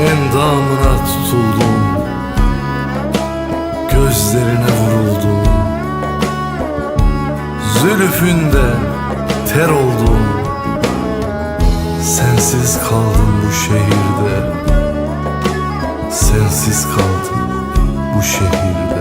endamına tutuldum. Gözlerine vuruldum. Zülüfünde ter oldum. Sensiz kaldım bu şehirde. Sensiz kaldım bu şehirde.